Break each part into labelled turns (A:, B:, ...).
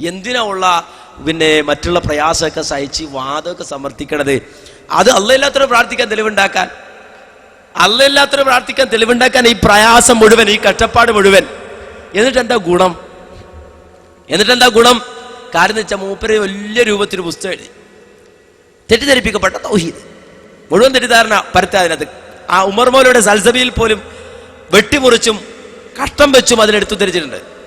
A: എന്തിനാ ഉള്ള പിന്നെ മറ്റുള്ള പ്രയാസമൊക്കെ സഹിച്ച് വാദമൊക്കെ സമർത്ഥിക്കണത്? അത് അല്ലയില്ലാത്തൊരു പ്രാർത്ഥിക്കാൻ തെളിവുണ്ടാക്കാൻ. അല്ലയില്ലാത്തൊരു പ്രാർത്ഥിക്കാൻ തെളിവുണ്ടാക്കാൻ ഈ പ്രയാസം മുഴുവൻ ഈ കഷ്ടപ്പാട് മുഴുവൻ. എന്നിട്ട് എന്താ ഗുണം? എന്നിട്ട് എന്താ ഗുണം? കാരണം എന്ന് വെച്ചാൽ മൂപ്പര് വലിയ രൂപത്തിൽ പുസ്തകം എഴുതി. തെറ്റിദ്ധരിപ്പിക്കപ്പെട്ട തൗഹീദ്. മുഴുവൻ തെറ്റിദ്ധാരണ പരത്താ അതിനകത്ത്. ആ ഉമർമോലയുടെ സൽസബിയിൽ പോലും വെട്ടിമുറിച്ചും കഷ്ടം വെച്ചും അതിലെടുത്തു ധരിച്ചിട്ടുണ്ട്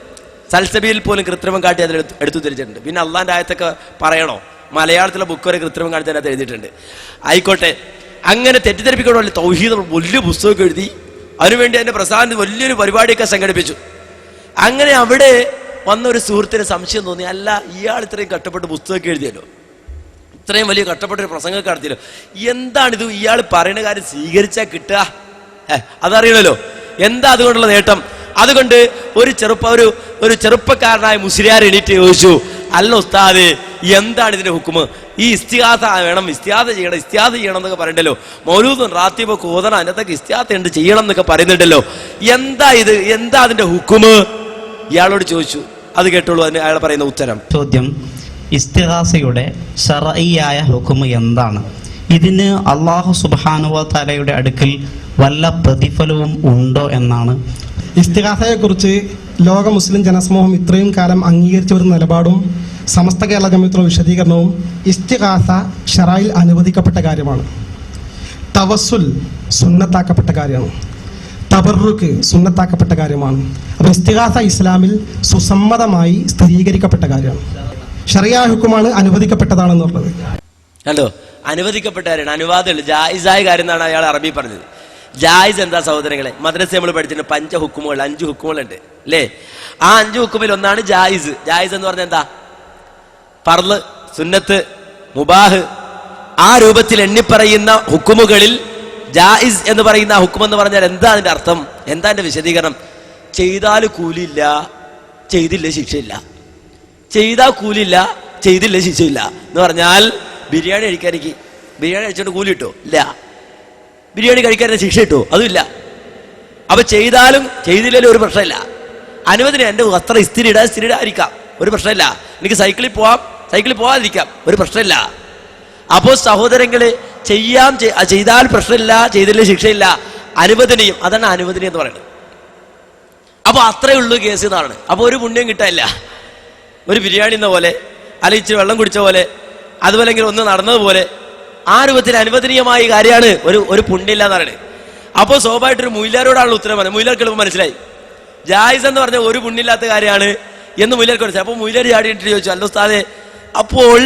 A: സൽസബിയിൽ പോലും കൃത്രിമം കാട്ടി അതിൽ എടുത്തു തിരിച്ചിട്ടുണ്ട്. പിന്നെ അള്ളാന്റെ ആയത്തൊക്കെ പറയണോ? മലയാളത്തിലെ ബുക്ക് വരെ കൃത്രിമം കാണിച്ച് അതിനകത്ത് എഴുതിയിട്ടുണ്ട്. ആയിക്കോട്ടെ. അങ്ങനെ തെറ്റിദ്ധരിപ്പിക്കണമല്ലോ തൗഹീദ് വലിയ പുസ്തകമൊക്കെ എഴുതി അതിനുവേണ്ടി അതിന്റെ പ്രസാദ് വലിയൊരു പരിപാടിയൊക്കെ സംഘടിപ്പിച്ചു. അങ്ങനെ അവിടെ വന്ന ഒരു സുഹൃത്തിന് സംശയം തോന്നി അല്ല ഇയാൾ ഇത്രയും കഷ്ടപ്പെട്ട് പുസ്തകമൊക്കെ എഴുതിയല്ലോ. ഇത്രയും വലിയ കഷ്ടപ്പെട്ട ഒരു പ്രസംഗമൊക്കെ നടത്തിയല്ലോ. എന്താണിത്? ഇയാൾ പറയുന്ന കാര്യം സ്വീകരിച്ചാൽ കിട്ടുക? അതറിയണല്ലോ. എന്താ അതുകൊണ്ടുള്ള നേട്ടം? അതുകൊണ്ട് ഒരു ചെറുപ്പ ഒരു ഒരു ചെറുപ്പക്കാരനായ മുസ്ലിയാർ എണീറ്റ് ചോദിച്ചു അല്ല ഉസ്താദ് എന്താണ് ഇതിന്റെ ഹുക്കുമ് ഈ ഇസ്തിഹാസ വേണം ഇസ്തിഹാസ ചെയ്യണം ഇസ്തിഹാസ ചെയ്യണം എന്നൊക്കെ പറയണ്ടല്ലോ. മൗലൂദും റാത്തീബോ കോതന അതിനകത്തൊക്കെ ഇസ്തിഹാസ ഉണ്ട് ചെയ്യണം എന്നൊക്കെ പറയുന്നുണ്ടല്ലോ. എന്താ ഇത്? എന്താ അതിന്റെ ഹുക്കുമ് ഇയാളോട് ചോദിച്ചു. അത് കേട്ടോളൂ അതിന് അയാൾ പറയുന്ന ഉത്തരം.
B: ചോദ്യം ഇസ്തിഹാസയുടെ ഷറയ്യായ ഹുക്കുമ് എന്താണ്? ഇതിന് അള്ളാഹു സുബാനുവ തലയുടെ അടുക്കൽ വല്ല പ്രതിഫലവും ഉണ്ടോ എന്നാണ്
C: ഇസ്തിഹാസയെക്കുറിച്ച് ലോക മുസ്ലിം ജനസമൂഹം ഇത്രയും കാലം അംഗീകരിച്ചു വരുന്ന നിലപാടും സമസ്ത കേരള ജമ്യത്തിലുള്ള വിശദീകരണവും ഇസ്തിഹാസ ഷറായിൽ അനുവദിക്കപ്പെട്ട കാര്യമാണ്. തവസുൽ സുന്നത്താക്കപ്പെട്ട കാര്യമാണ്. തബറുക്ക് സുന്നത്താക്കപ്പെട്ട കാര്യമാണ്. അപ്പോൾ ഇസ്തിഹാസ ഇസ്ലാമിൽ സുസമ്മതമായി സ്ഥിരീകരിക്കപ്പെട്ട കാര്യമാണ്. ഷറിയ ഹുക്കുമാണ് അനുവദിക്കപ്പെട്ടതാണെന്നുള്ളത്.
A: ഹലോ അനുവദിക്കപ്പെട്ട കാര്യമാണ്. അനുവാദമുള്ളൂ ജായിസായ കാര്യം എന്നാണ് അയാൾ അറബി പറഞ്ഞത്. ജായിസ് എന്താ സഹോദരങ്ങളെ? മദ്രസ നമ്മൾ പഠിച്ചിട്ടുണ്ട് പഞ്ച ഹുക്കുമുകൾ അഞ്ച് ഹുക്കുമുകളുണ്ട് അല്ലേ? ആ അഞ്ച് ഹുക്കുമിൽ ഒന്നാണ് ജായിസ്. ജായിസ് എന്ന് പറഞ്ഞാൽ എന്താ? ഫർൾ സുന്നത്ത് മുബാഹ്. ആ രൂപത്തിൽ എണ്ണിപ്പറയുന്ന ഹുക്കുമുകളിൽ ജായിസ് എന്ന് പറയുന്ന ഹുക്കും എന്ന് പറഞ്ഞാൽ എന്താ അതിന്റെ അർത്ഥം? എന്താ അതിന്റെ വിശദീകരണം? ചെയ്താൽ കൂലിയില്ല ചെയ്തില്ല ശിക്ഷയില്ല. ചെയ്താൽ കൂലില്ല ചെയ്തില്ല ശിക്ഷയില്ല എന്ന് പറഞ്ഞാൽ ബിരിയാണി കഴിക്കാൻ എനിക്ക് ബിരിയാണി കഴിച്ചോണ്ട് കൂലി കിട്ടോ ഇല്ല. ബിരിയാണി കഴിക്കാൻ ശിക്ഷ കിട്ടുമോ അതുമില്ല. അപ്പൊ ചെയ്താലും ചെയ്തില്ലെങ്കിലും ഒരു പ്രശ്നമില്ല. അനുവദിന് എന്റെ വസ്ത്രം ഇസ്തിരി ഇടാൻ ഇസ്തിരി ഇടാതിരിക്കാം ഒരു പ്രശ്നമില്ല. എനിക്ക് സൈക്കിളിൽ പോവാം. സൈക്കിളിൽ പോകാതിരിക്കാം ഒരു പ്രശ്നമില്ല. അപ്പോൾ സഹോദരങ്ങളെ ചെയ്യാം ചെയ്താൽ പ്രശ്നമില്ല ചെയ്തില്ല ശിക്ഷയില്ല. അനുവദനീയം അതാണ് അനുവദനീയം എന്ന് പറയുന്നത്. അപ്പോൾ അത്രേ ഉള്ളൂ കേസ് എന്നാണ്. അപ്പോൾ ഒരു പുണ്യം കിട്ടാനില്ല. ഒരു ബിരിയാണി എന്ന പോലെ അല്ലെങ്കിൽ ഇച്ചിരി വെള്ളം കുടിച്ച പോലെ അതുപോലെ ഒന്ന് നടന്നതുപോലെ ആ രൂപത്തിൽ അനുവദനീയമായ കാര്യമാണ് ഒരു ഒരു പുണ്യമില്ല എന്ന് പറയുന്നത്. അപ്പോൾ സ്വാഭാവികമായിട്ട് ഒരു മുയിലാരോടാണ് ഉത്തരം പറഞ്ഞത്. മുയിലാർക്ക് എളുപ്പം മനസ്സിലായി. ജായിസ് എന്ന് പറഞ്ഞ ഒരു പുണ്ണില്ലാത്ത കാര്യമാണ് എന്ന് മുയിലാർക്ക് മനസ്സിലായി. അപ്പോൾ മുയിലാർ ചാടിയിട്ട് ചോദിച്ചു അല്ല ഉസ്താദെ അപ്പോൾ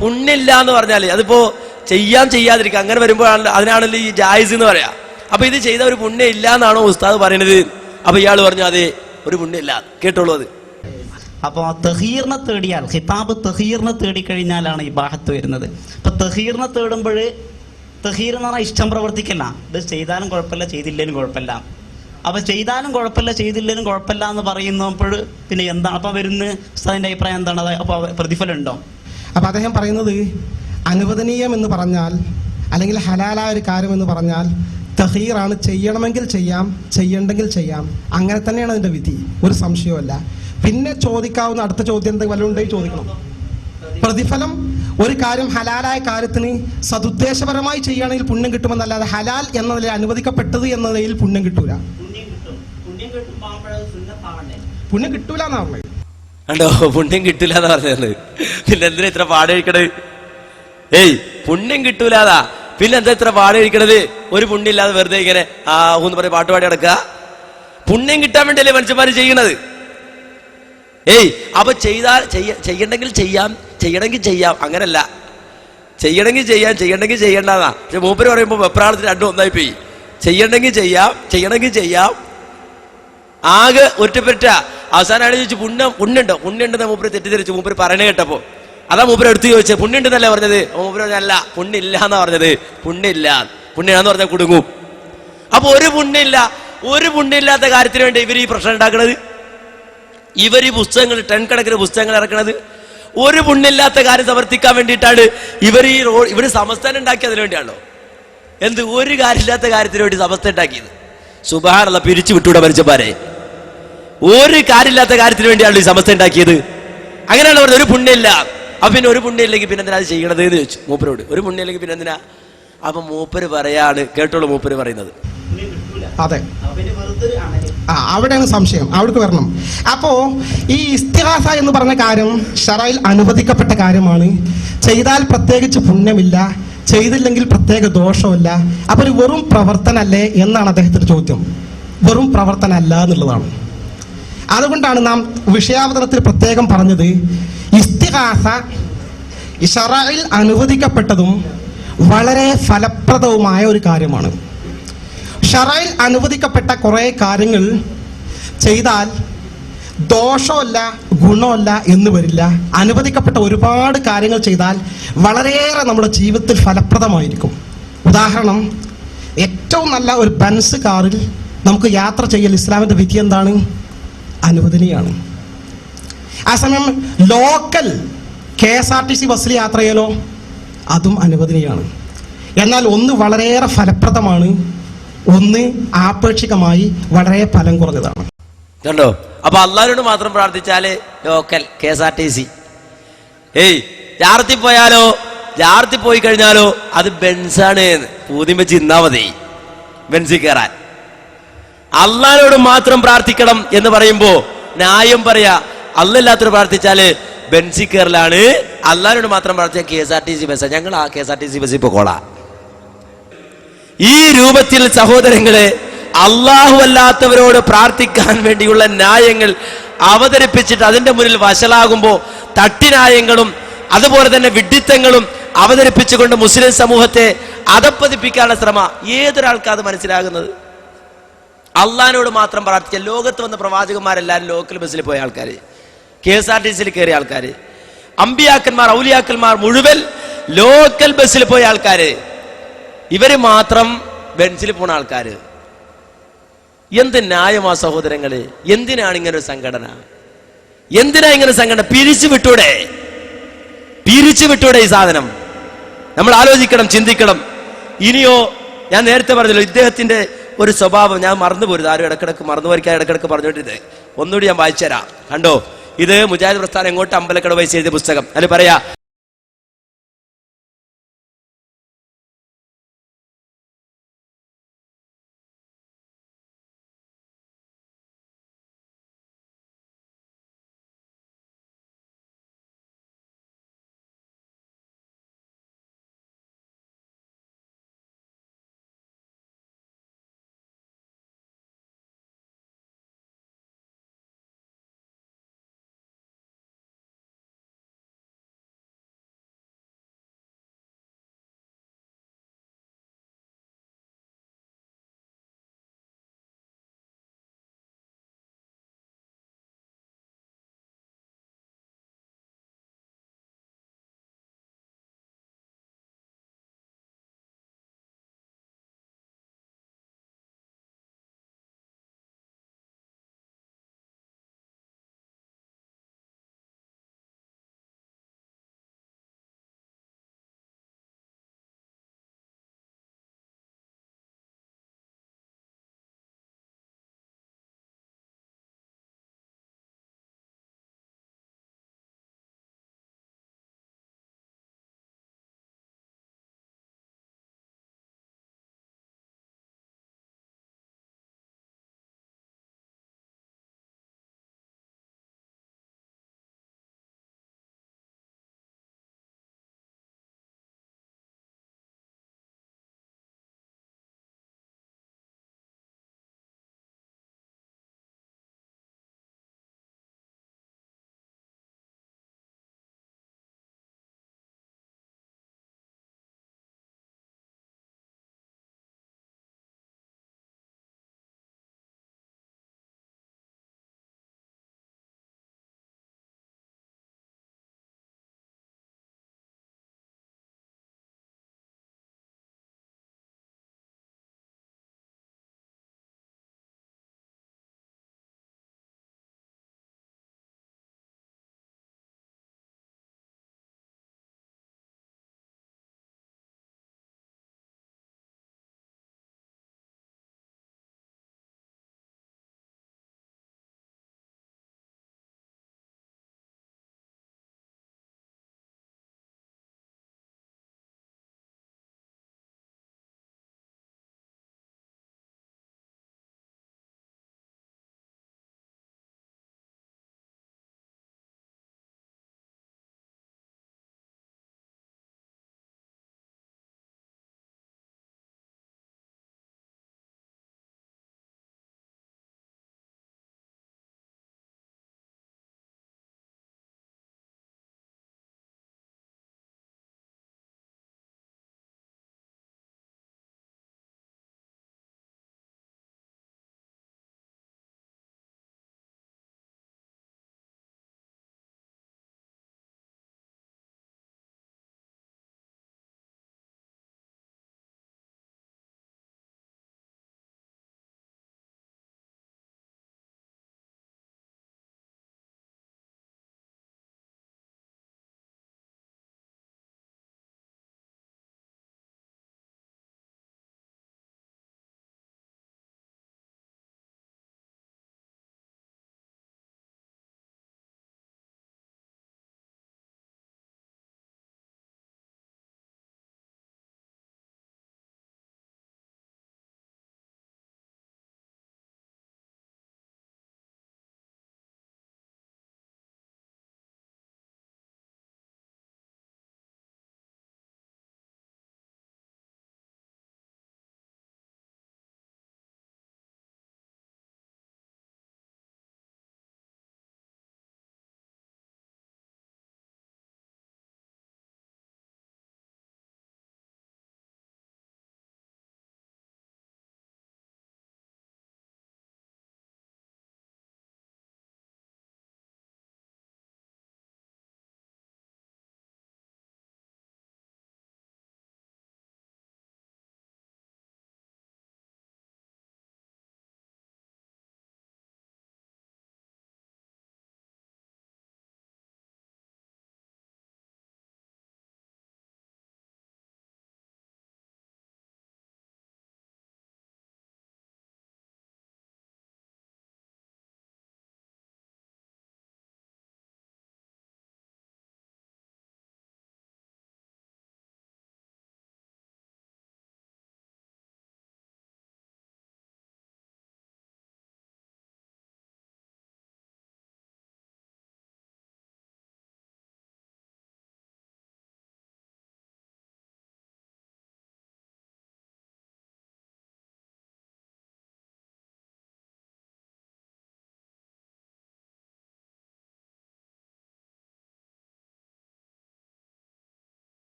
A: പുണ്ണില്ല എന്ന് പറഞ്ഞാൽ അതിപ്പോ ചെയ്യാൻ ചെയ്യാതിരിക്കുക. അങ്ങനെ വരുമ്പോഴാണ് അതിനാണല്ലോ ഈ ജായിസ് എന്ന് പറയാ. അപ്പൊ ഇത് ചെയ്ത ഒരു പുണ്യം ഇല്ല എന്നാണോ ഉസ്താദ് പറയുന്നത് അപ്പൊ ഇയാൾ പറഞ്ഞു അതെ ഒരു പുണ്യമില്ല. കേട്ടോളൂ അത്.
B: അപ്പോൾ തഹീറിനെ തേടിയാൽ ഹിതാബ് തഹീറിനെ തേടിക്കഴിഞ്ഞാലാണ് ഈ ബാഹത്ത് വരുന്നത്. അപ്പോൾ തഹീറിനെ തേടുമ്പോൾ തഹീർ എന്ന് പറഞ്ഞാൽ ഇഷ്ടം പ്രവർത്തിക്കല്ല ഇത് ചെയ്താലും കുഴപ്പമില്ല ചെയ്തില്ലേലും കുഴപ്പമില്ല. അപ്പോൾ ചെയ്താലും കുഴപ്പമില്ല ചെയ്തില്ലേലും കുഴപ്പമില്ല എന്ന് പറയുന്നപ്പോൾ പിന്നെ എന്താണ്? അപ്പോൾ വരുന്ന അതിന്റെ അഭിപ്രായം എന്താണ്? അത് അപ്പോൾ പ്രതിഫലം ഉണ്ടോ
C: അപ്പോൾ അദ്ദേഹം പറയുന്നത് അനുവദനീയം എന്ന് പറഞ്ഞാൽ അല്ലെങ്കിൽ ഹലാലായ ഒരു കാര്യം എന്ന് പറഞ്ഞാൽ തഹീറാണ് ചെയ്യണമെങ്കിൽ ചെയ്യാം ചെയ്യണ്ടെങ്കിൽ ചെയ്യാം. അങ്ങനെ തന്നെയാണ് അതിന്റെ വിധി. ഒരു സംശയവുമല്ല. പിന്നെ ചോദിക്കാവുന്ന അടുത്ത ചോദ്യം എന്തെങ്കിലും വല്ലതും ഉണ്ടെങ്കിൽ ചോദിക്കണം. പ്രതിഫലം ഒരു കാര്യം ഹലാലായ കാര്യത്തിന് സതുദ്ദേശപരമായി ചെയ്യുകയാണെങ്കിൽ പുണ്യം കിട്ടുമെന്നല്ലാതെ ഹലാൽ എന്ന നിലയിൽ അനുവദിക്കപ്പെട്ടത് എന്ന നിലയിൽ പുണ്യം കിട്ടൂല. പുണ്യം കിട്ടൂല എന്നാ പറഞ്ഞത്
A: കണ്ടോ? പുണ്യം കിട്ടൂല എന്ന് പറഞ്ഞത്. പിന്നെ എന്തിനാ ഇത്ര പാടഴിക്കണത്? ഏയ് പുണ്യം കിട്ടൂലാതാ പിന്നെ എന്താ ഇത്ര പാടഴിക്കണത്? ഒരു പുണ്യം ഇല്ലാതെ വെറുതെ ഇങ്ങനെ ആ ഊന്ന് പറയും പാട്ടുപാടി നടക്കുക? പുണ്യം കിട്ടാൻ വേണ്ടിയല്ലേ മനുഷ്യന്മാര് ചെയ്യണത്? ഏയ് അപ്പൊ ചെയ്താൽ ചെയ്യ ചെയ്യണ്ടെങ്കിൽ ചെയ്യാം ചെയ്യണമെങ്കിൽ ചെയ്യാം അങ്ങനല്ല. ചെയ്യണമെങ്കിൽ ചെയ്യാം ചെയ്യണ്ടെങ്കിൽ ചെയ്യണ്ടതാ പക്ഷെ മൂപ്പര് പറയുമ്പോൾ വെപ്രാളത്തിൽ രണ്ടും ഒന്നായി പോയി. ചെയ്യണമെങ്കിൽ ചെയ്യാം ചെയ്യണമെങ്കിൽ ചെയ്യാം. ആകെ ഒറ്റപ്പെട്ട. അവസാനം അയാൾ ചോദിച്ചു പുണ്യം പുണ്യുണ്ടോ പുണ്യുണ്ടെന്ന് മൂപ്പര് തെറ്റിദ്ധരിച്ചു. മൂപ്പര് പറയണേ കേട്ടപ്പോ. അതാ മൂപ്പര് എടുത്ത് ചോദിച്ചത് പുണ്യുണ്ടെന്നല്ലേ പറഞ്ഞത്? മൂപ്പര് പറഞ്ഞല്ല പുണ്യില്ല എന്നാ പറഞ്ഞത്. പുണ്യില്ല പുണ്യാന്ന് പറഞ്ഞാൽ കുടുങ്ങും. അപ്പൊ ഒരു പുണ്യില്ല ഒരു പുണ്യില്ലാത്ത കാര്യത്തിന് വേണ്ടി ഇവർ ഈ പ്രശ്നം ഉണ്ടാക്കണത്? ഇവർ ഈ പുസ്തകങ്ങൾ ടെൻ കണക്കിന് പുസ്തകങ്ങൾ ഇറക്കണത്. ഒരു പുണ്ണില്ലാത്ത കാര്യം സമർത്ഥിക്കാൻ വേണ്ടിയിട്ടാണ് ഇവർ ഈ റോ ഇവർ സമസ്ഥാനം ഉണ്ടാക്കിയതിനു വേണ്ടിയാണല്ലോ. എന്ത് ഒരു കാര്യമില്ലാത്ത കാര്യത്തിന് വേണ്ടി സമസ്ത ഉണ്ടാക്കിയത്. സുബാനുള്ള പിരിച്ചു വിട്ടൂടെ മരിച്ചപ്പാരെ ഒരു കാര്യമില്ലാത്ത കാര്യത്തിന് വേണ്ടിയാണല്ലോ ഈ സമസ്ത ഉണ്ടാക്കിയത്. അങ്ങനെയാണ് പറഞ്ഞത് ഒരു പുണ്യമില്ല. അപ്പൊ പിന്നെ ഒരു പുണ്യമില്ലെങ്കിൽ പിന്നെ എന്തിനാ അത് ചെയ്യണത് എന്ന് ചോദിച്ചു മൂപ്പരോട്. ഒരു പുണ്യമില്ലെങ്കിൽ പിന്നെ എന്തിനാ? അപ്പൊ മൂപ്പര് പറയാണ് കേട്ടോളൂ മൂപ്പര് പറയുന്നത്.
C: അതെ. ആ അവിടെയാണ് സംശയം. അവിടേക്ക് വരണം. അപ്പോ ഈ ഇസ്തിഹാസ എന്ന് പറഞ്ഞ കാര്യം ഷറയിൽ അനുവദിക്കപ്പെട്ട കാര്യമാണ്. ചെയ്താൽ പ്രത്യേകിച്ച് പുണ്യമില്ല ചെയ്തില്ലെങ്കിൽ പ്രത്യേക ദോഷമില്ല അപ്പൊ ഒരു വെറും പ്രവർത്തനല്ലേ എന്നാണ് അദ്ദേഹത്തിന്റെ ചോദ്യം. വെറും പ്രവർത്തനമല്ല എന്നുള്ളതാണ്. അതുകൊണ്ടാണ് നാം വിഷയാവതരണത്തിൽ പ്രത്യേകം പറഞ്ഞത് ഇസ്തിഹാസ ഷറയിൽ അനുവദിക്കപ്പെട്ടതും വളരെ ഫലപ്രദവുമായ ഒരു കാര്യമാണ്. ഷറയിൽ അനുവദിക്കപ്പെട്ട കുറേ കാര്യങ്ങൾ ചെയ്താൽ ദോഷമല്ല ഗുണമല്ല എന്ന് വരില്ല. അനുവദിക്കപ്പെട്ട ഒരുപാട് കാര്യങ്ങൾ ചെയ്താൽ വളരെയേറെ നമ്മുടെ ജീവിതത്തിൽ ഫലപ്രദമായിരിക്കും. ഉദാഹരണം ഏറ്റവും നല്ല ഒരു ബൻസ് കാറിൽ നമുക്ക് യാത്ര ചെയ്യൽ ഇസ്ലാമിന്റെ വിധി എന്താണ്? അനുവദനീയാണ്. ആ സമയം local K S R T C ബസ്സിൽ യാത്ര ചെയ്യലോ? അതും അനുവദനീയാണ്. എന്നാൽ ഒന്ന് വളരെയേറെ ഫലപ്രദമാണ്. ഒന്ന് ആപേക്ഷികമായി വളരെ ഫലം കുറഞ്ഞതാണ്.
A: കണ്ടോ? അപ്പൊ അള്ളാഹിനോട് മാത്രം പ്രാർത്ഥിച്ചാൽ local K S R T C. ഏയ് ജാർത്തി പോയാലോ ജാർത്തി പോയി കഴിഞ്ഞാലോ അത് ബെൻസാണ് പൂതി വെച്ച് ഇന്നാ മതി. ബെൻസിൽ കയറാൻ. അള്ളാഹിനോട് മാത്രം പ്രാർത്ഥിക്കണം എന്ന് പറയുമ്പോ ന്യായം പറയാ. അല്ലല്ലാത്തൊരു പ്രാർത്ഥിച്ചാൽ ബെൻസി കയറലാണ്. അള്ളാഹിനോട് മാത്രം പ്രാർത്ഥിച്ച K S R T C bus. ഞങ്ങൾ ആ K S R T C ബസ്സിൽ പോകോളാം ഈ രൂപത്തിൽ സഹോദരങ്ങളെ അള്ളാഹു അല്ലാത്തവരോട് പ്രാർത്ഥിക്കാൻ വേണ്ടിയുള്ള ന്യായങ്ങൾ അവതരിപ്പിച്ചിട്ട് അതിന്റെ മുന്നിൽ വശലാകുമ്പോൾ തട്ടിനായങ്ങളും അതുപോലെ തന്നെ വിഡ്ഢിത്തങ്ങളും അവതരിപ്പിച്ചുകൊണ്ട് മുസ്ലിം സമൂഹത്തെ അതപ്പതിപ്പിക്കാനുള്ള ശ്രമ. ഏതൊരാൾക്കാ അത് മനസ്സിലാകുന്നത്? അള്ളഹാനോട് മാത്രം പ്രാർത്ഥിച്ച ലോകത്ത് വന്ന പ്രവാചകന്മാരെല്ലാവരും ലോക്കൽ ബസ്സിൽ പോയ ആൾക്കാർ കെ എസ് ആർ ടി സിയിൽ കയറിയ ആൾക്കാർ അമ്പിയാക്കന്മാർ ഔലിയാക്കന്മാർ മുഴുവൻ ലോക്കൽ ബസ്സിൽ പോയ ആൾക്കാര്. ഇവർ മാത്രം ബെൻസിൽ പോണ ആൾക്കാര്. എന്ത് ന്യായമാ സഹോദരങ്ങൾ? എന്തിനാണ് ഇങ്ങനെ ഒരു സംഘടന? എന്തിനാ ഇങ്ങനെ സംഘടന? പിരിച്ചു വിട്ടൂടെ? പിരിച്ചു വിട്ടൂടെ ഈ സാധനം. നമ്മൾ ആലോചിക്കണം ചിന്തിക്കണം. ഇനിയോ ഞാൻ നേരത്തെ പറഞ്ഞല്ലോ ഇദ്ദേഹത്തിന്റെ ഒരു സ്വഭാവം ഞാൻ മറന്നു പോരുത്. ആരും ഇടക്കിടക്ക് മറന്നു വരിക്കാൻ ഇടക്കിടക്ക് പറഞ്ഞോണ്ടിരുന്നത് ഒന്നുകൂടി ഞാൻ വായിച്ചു തരാം. കണ്ടോ? ഇത് മുജാഹിദ് പ്രസ്ഥാനം എങ്ങോട്ട് അമ്പലക്കട വയസ്സ് എഴുതിയ പുസ്തകം. അതിൽ പറയാ